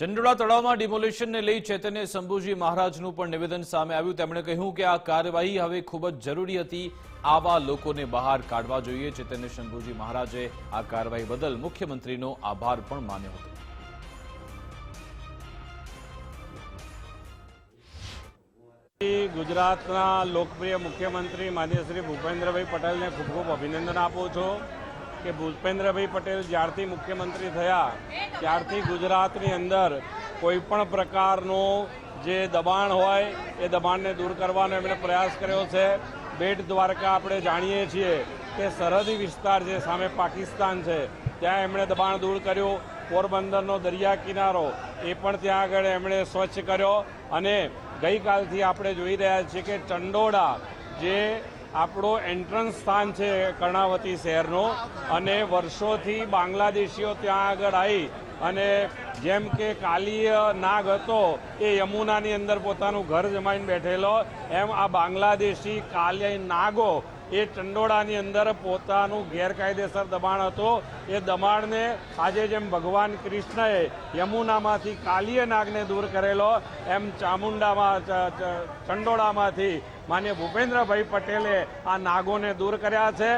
ચંડોળા તળાવમાં ડિમોલિશનને લઈ ચેતન્ય શંભુજી મહારાજનું પણ નિવેદન સામે આવ્યું. તેમણે કહ્યું કે આ કાર્યવાહી હવે ખૂબ જ જરૂરી હતી. આવા લોકોને બહાર કાઢવા જોઈએ. ચેતન્ય શંભુજી મહારાજે આ કાર્યવાહી બદલ મુખ્યમંત્રીનો આભાર પણ માન્યો હતો. ગુજરાતના લોકપ્રિય મુખ્યમંત્રી માન્ય શ્રી ભૂપેન્દ્રભાઈ પટેલને ખૂબ ખૂબ અભિનંદન આપું છું. કે ભૂપેન્દ્રભાઈ પટેલ જ્યારથી મુખ્યમંત્રી થયા, ત્યારથી ગુજરાતની અંદર કોઈ પણ પ્રકારનું જે દબાણ હોય, એ દબાણને દૂર કરવાનો એમણે પ્રયાસ કર્યો છે. બેટ દ્વારકા આપણે જાણીએ છીએ કે સરહદી વિસ્તાર જે સામે પાકિસ્તાન છે, ત્યાં એમણે દબાણ દૂર કર્યું. પોરબંદરનો દરિયા કિનારો, એ પણ ત્યાં આગળ એમણે સ્વચ્છ કર્યો. અને ગઈકાલથી આપણે જોઈ રહ્યા છીએ કે ચંડોળા જે આપણો એન્ટ્રન્સ સ્થાન છે કર્ણાવતી શહેરનો. અને વર્ષોથી બાંગ્લાદેશીઓ ત્યાં આગળ આવી અને જેમ કે કાલીય નાગ હતો, એ યમુનાની અંદર પોતાનું ઘર જમાઈને બેઠેલો. એમ આ બાંગ્લાદેશી કાલિય નાગો એ ચંડોળાની અંદર પોતાનું ગેરકાયદેસર દબાણ હતો. એ દબાણને આજે જેમ ભગવાન કૃષ્ણએ યમુનામાંથી કાલીય નાગને દૂર કરેલો, એમ ચામુંડામાં ચંડોળામાંથી માન્ય ભૂપેન્દ્રભાઈ પટેલે આ નાગોને દૂર કર્યા છે.